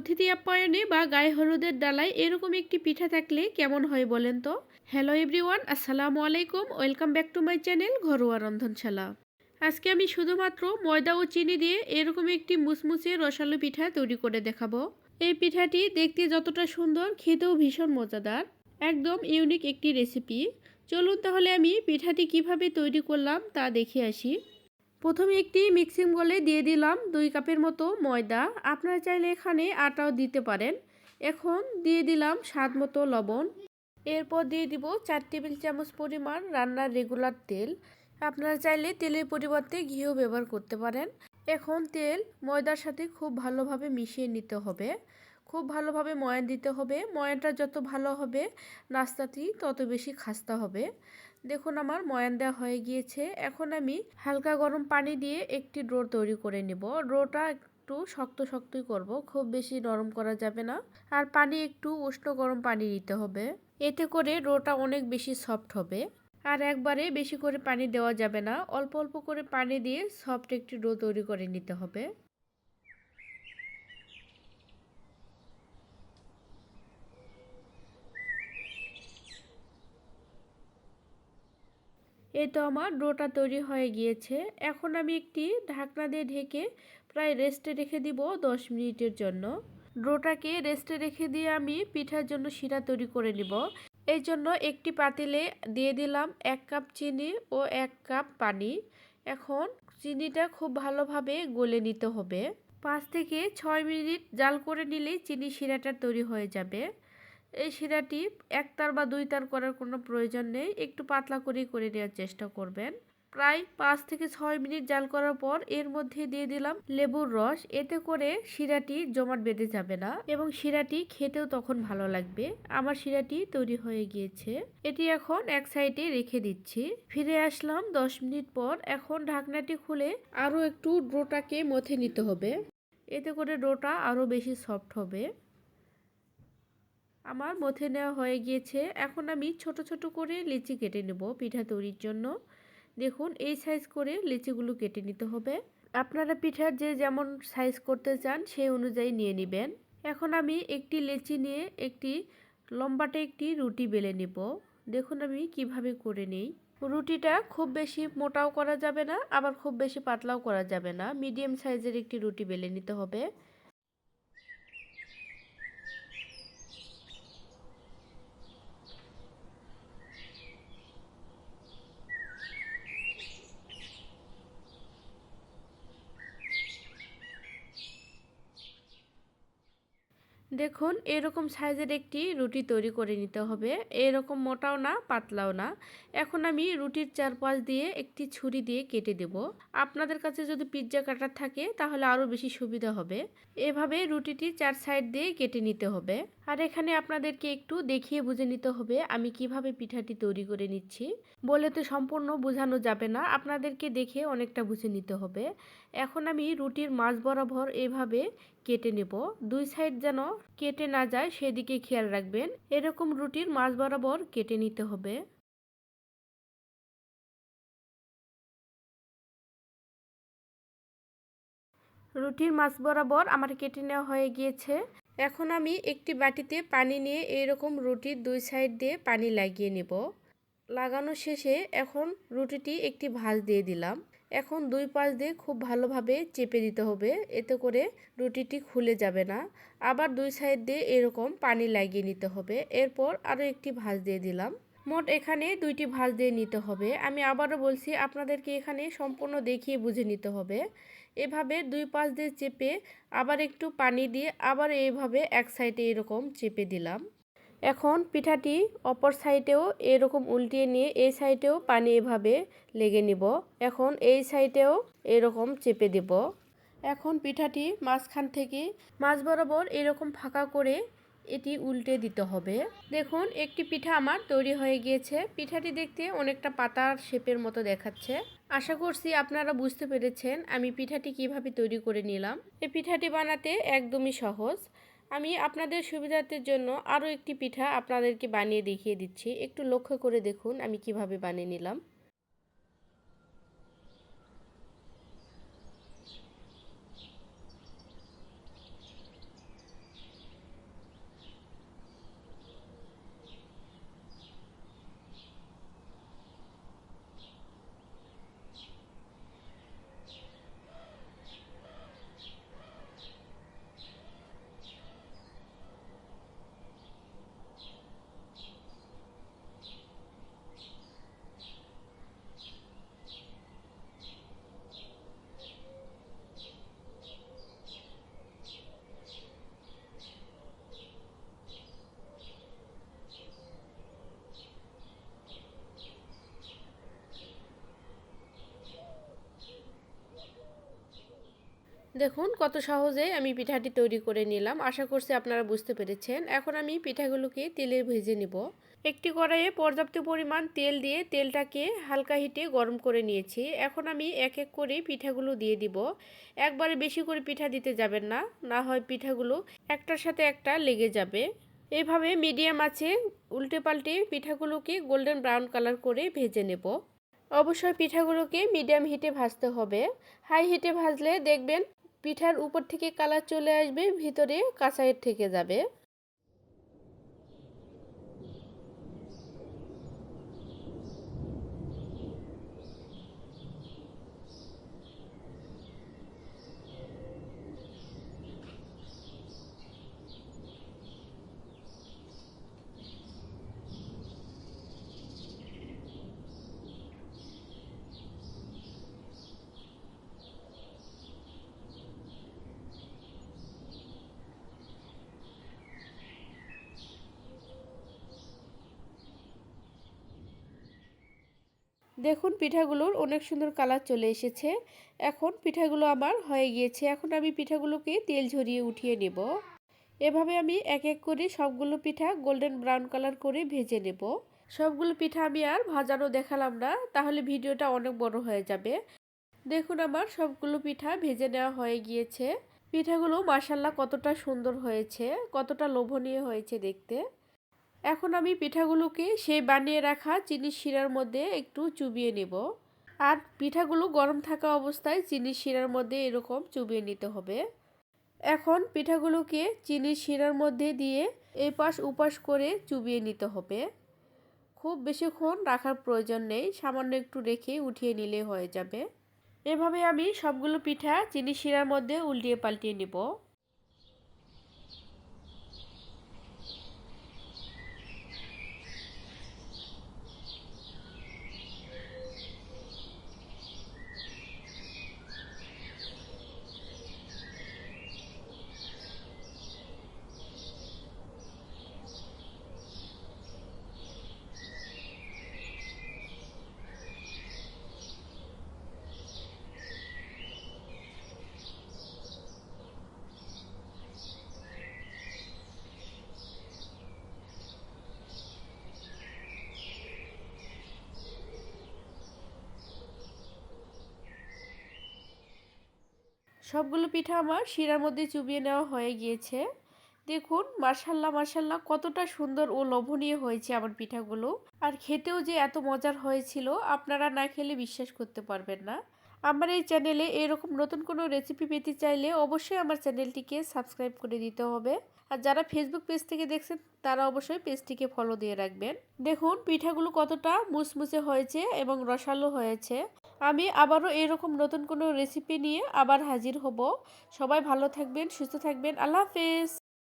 অতিথি আপ্যায়নে বা গায়ে হলুদের ডালায় এরকম একটি পিঠা থাকলে কেমন হয় বলেন তো? হ্যালো এভরিওয়ান আসসালামু আলাইকুম welcome back to my channel ঘরোয়া রন্ধনশালা। আজকে আমি শুধুমাত্র ময়দা ও চিনি দিয়ে এরকম একটি মুসমুচে রসালো পিঠা তৈরি করে দেখাবো। এই পিঠাটি দেখতে যতটা সুন্দর, খেতেও ভীষণ মজাদার, একদম ইউনিক একটি রেসিপি চলুন তাহলে আমি পিঠাটি কীভাবে তৈরি করলাম তা দেখে আসি। প্রথমে একটি মিক্সিং বলে দিয়ে দিলাম দুই কাপের মতো ময়দা। আপনারা চাইলে এখানে আটাও দিতে পারেন। এখন দিয়ে দিলাম স্বাদ মতো লবণ। এরপর দিয়ে দিব চার টেবিল চামচ পরিমাণ রান্নার রেগুলার তেল। আপনারা চাইলে তেলের পরিবর্তে ঘিও ব্যবহার করতে পারেন। এখন তেল ময়দার সাথে খুব ভালোভাবে মিশিয়ে নিতে হবে। খুব ভালোভাবে ময়ান দিতে হবে। ময়ানটা যত ভালো হবে নাস্তাটি তত বেশি খাস্তা হবে। দেখুন আমার ময়ান দেওয়া হয়ে গিয়েছে। এখন আমি হালকা গরম পানি দিয়ে একটি ড্রো তৈরি করে নেব। ড্রোটা একটু শক্ত শক্তই করব, খুব বেশি নরম করা যাবে না। আর পানি একটু উষ্ণ গরম পানি দিতে হবে। এতে করে ডোটা অনেক বেশি সফট হবে। আর একবারে বেশি করে পানি দেওয়া যাবে না। অল্প অল্প করে পানি দিয়ে সফট একটি ডো তৈরি করে নিতে হবে। এই তো আমার ডোটা তৈরি হয়ে গিয়েছে। এখন আমি একটি ঢাকনা দিয়ে ঢেকে প্রায় রেস্টে রেখে দিব দশ মিনিটের জন্য। ডোটাকে রেস্টে রেখে দিয়ে আমি পিঠার জন্য শিরা তৈরি করে নিব। এই জন্য একটি পাতিলে দিয়ে দিলাম এক কাপ চিনি ও এক কাপ পানি। এখন চিনিটা খুব ভালোভাবে গলে নিতে হবে। পাঁচ থেকে ছয় মিনিট জাল করে নিলেই চিনি শিরাটা তৈরি হয়ে যাবে। এই শিরাটি একতার বা দুই তার করার কোনো প্রয়োজন নেই। একটু পাতলা করেই করে নেওয়ার চেষ্টা করবেন। প্রায় পাঁচ থেকে ছয় মিনিট জাল করার পর এর মধ্যে দিয়ে দিলাম লেবুর রস। এতে করে শিরাটি জমাট বেঁধে যাবে না এবং শিরাটি খেতেও তখন ভালো লাগবে। আমার শিরাটি তৈরি হয়ে গিয়েছে। এটি এখন এক সাইডে রেখে দিচ্ছি। ফিরে আসলাম দশ মিনিট পর। এখন ঢাকনাটি খুলে আরও একটু ডোটাকে মথে নিতে হবে। এতে করে ডোটা আরও বেশি সফট হবে। আমার মথে নেওয়া হয়ে গিয়েছে। এখন আমি ছোট ছোট করে লিচি কেটে নেব পিঠা তৈরির জন্য। দেখুন, এই সাইজ করে লিচিগুলো কেটে নিতে হবে। আপনারা পিঠার যে যেমন সাইজ করতে চান, সেই অনুযায়ী নিয়ে নেবেন। এখন আমি একটি লেচি নিয়ে একটি লম্বাটে একটি রুটি বেলে নেব। দেখুন আমি কীভাবে করে নেই। রুটিটা খুব বেশি মোটাও করা যাবে না, আবার খুব বেশি পাতলাও করা যাবে না। মিডিয়াম সাইজের একটি রুটি বেলে নিতে হবে। দেখুন, এরকম সাইজের একটি রুটি তৈরি করে নিতে হবে। এরকম মোটাও না, পাতলাও না। এখন আমি রুটির চারপাশ দিয়ে একটি ছুরি দিয়ে কেটে দেব। আপনাদের কাছে যদি পিৎজা কাটার থাকে, তাহলে আরও বেশি সুবিধা হবে। এভাবে রুটিটি চার সাইড দিয়ে কেটে নিতে হবে। আর এখানে আপনাদেরকে একটু দেখিয়ে বুঝে নিতে হবে, আমি কীভাবে পিঠাটি তৈরি করে নিচ্ছি। বলে তো সম্পূর্ণ বোঝানো যাবে না, আপনাদেরকে দেখে অনেকটা বুঝে নিতে হবে। এখন আমি রুটির মাছ বরাবর এভাবে কেটে নেব। দুই সাইড যেন কেটে না যায়, সেদিকে খেয়াল রাখবেন। এরকম রুটির মাছ বরাবর কেটে নিতে হবে। রুটির মাছ বরাবর আমার কেটে নেওয়া হয়ে গিয়েছে। এখন আমি একটি বাটিতে পানি নিয়ে এইরকম রুটির দুই সাইড দিয়ে পানি লাগিয়ে নেব। লাগানো শেষে এখন রুটিটি একটি ভাজ দিয়ে দিলাম। এখন দুই পাশ দিয়ে খুব ভালোভাবে চেপে দিতে হবে। এতে করে রুটিটি খুলে যাবে না। আবার দুই সাইড দিয়ে এরকম পানি লাগিয়ে নিতে হবে। এরপর আরও একটি ভাঁজ দিয়ে দিলাম। মোট এখানে দুইটি ভাঁজ দিয়ে নিতে হবে। আমি আবারও বলছি, আপনাদেরকে এখানে সম্পূর্ণ দেখিয়ে বুঝে নিতে হবে। এভাবে দুই পাশ দিয়ে চেপে আবার একটু পানি দিয়ে আবার এইভাবে এক সাইডে এরকম চেপে দিলাম। এখন পিঠাটি অপর সাইডেও এরকম উল্টিয়ে নিয়ে এই সাইডেও পানি এভাবে লেগে নিব। এখন এই সাইডেও এরকম চেপে দেব। এখন পিঠাটি মাঝখান থেকে মাছ বরাবর এরকম ফাঁকা করে এটি উল্টে দিতে হবে। দেখুন, একটি পিঠা আমার তৈরি হয়ে গিয়েছে। পিঠাটি দেখতে অনেকটা পাতার শেপের মতো দেখাচ্ছে। আশা করছি আপনারা বুঝতে পেরেছেন আমি পিঠাটি কীভাবে তৈরি করে নিলাম। এই পিঠাটি বানাতে একদমই সহজ। আমি আপনাদের সুবিধার্থের জন্য আরও একটি পিঠা আপনাদেরকে বানিয়ে দেখিয়ে দিচ্ছি। একটু লক্ষ্য করে দেখুন আমি কীভাবে বানিয়ে নিলাম। দেখুন, কত সহজে আমি পিঠাটি তৈরি করে নিলাম। আশা করছি আপনারা বুঝতে পেরেছেন। এখন আমি পিঠাগুলোকে তেলে ভেজে নিব। একটি কড়াইয়ে পর্যাপ্ত পরিমাণ তেল দিয়ে তেলটাকে হালকা হিটে গরম করে নিয়েছি। এখন আমি এক এক করে পিঠাগুলো দিয়ে দিব। একবারে বেশি করে পিঠা দিতে যাবেন না না হয় পিঠাগুলো একটার সাথে একটা লেগে যাবে। এভাবে মিডিয়াম আছে উল্টে পাল্টে পিঠাগুলোকে গোল্ডেন ব্রাউন কালার করে ভেজে নেব। অবশ্যই পিঠাগুলোকে মিডিয়াম হিটে ভাজতে হবে। হাই হিটে ভাজলে দেখবেন পিঠার উপর থেকে কালার চলে আসবে ভিতরে কাঁচাইয়ের থেকে যাবে। দেখুন, পিঠাগুলোর অনেক সুন্দর কালার চলে এসেছে। এখন পিঠাগুলো আমার হয়ে গিয়েছে। এখন আমি পিঠাগুলোকে তেল ঝরিয়ে উঠিয়ে নেব। এভাবে আমি এক এক করে সবগুলো পিঠা গোল্ডেন ব্রাউন কালার করে ভেজে নেব। সবগুলো পিঠা আমি আর ভাজানো দেখালাম না, তাহলে ভিডিওটা অনেক বড় হয়ে যাবে। দেখুন, আমার সবগুলো পিঠা ভেজে নেওয়া হয়ে গিয়েছে। পিঠাগুলো মাসাল্লা কতটা সুন্দর হয়েছে, কতটা লোভনীয় হয়েছে দেখতে। এখন আমি পিঠাগুলোকে সেই বানিয়ে রাখা চিনির শিরার মধ্যে একটু চুবিয়ে নেব। আর পিঠাগুলো গরম থাকা অবস্থায় চিনির শিরার মধ্যে এরকম চুবিয়ে নিতে হবে। এখন পিঠাগুলোকে চিনির শিরার মধ্যে দিয়ে এপাশ উপাস করে চুবিয়ে নিতে হবে। খুব বেশিক্ষণ রাখার প্রয়োজন নেই, সামান্য একটু রেখে উঠিয়ে নিলে হয়ে যাবে। এভাবে আমি সবগুলো পিঠা চিনি শিরার মধ্যে উল্টিয়ে পাল্টিয়ে নেব। সবগুলো পিঠা আমার শিরার মধ্যে চুবিয়ে নেওয়া হয়ে গিয়েছে। দেখুন মার্শাল্লাহ মার্শাল্লাহ কতটা সুন্দর ও লোভনীয় হয়েছে আমার পিঠাগুলো। আর খেতেও যে এত মজার হয়েছিল, আপনারা না খেলে বিশ্বাস করতে পারবেন না। আমার এই চ্যানেলে এরকম নতুন কোনো রেসিপি পেতে চাইলে অবশ্যই আমার চ্যানেলটিকে সাবস্ক্রাইব করে দিতে হবে। আর যারা ফেসবুক পেজ থেকে দেখছেন, তারা অবশ্যই পেজটিকে ফলো দিয়ে রাখবেন। দেখুন, পিঠাগুলো কতটা মুসমুসে হয়েছে এবং রসালো হয়েছে। আমি আবারও এরকম নতুন কোনো রেসিপি নিয়ে আবার হাজির হব। সবাই ভালো থাকবেন, সুস্থ থাকবেন। আল্লাহ হাফেজ!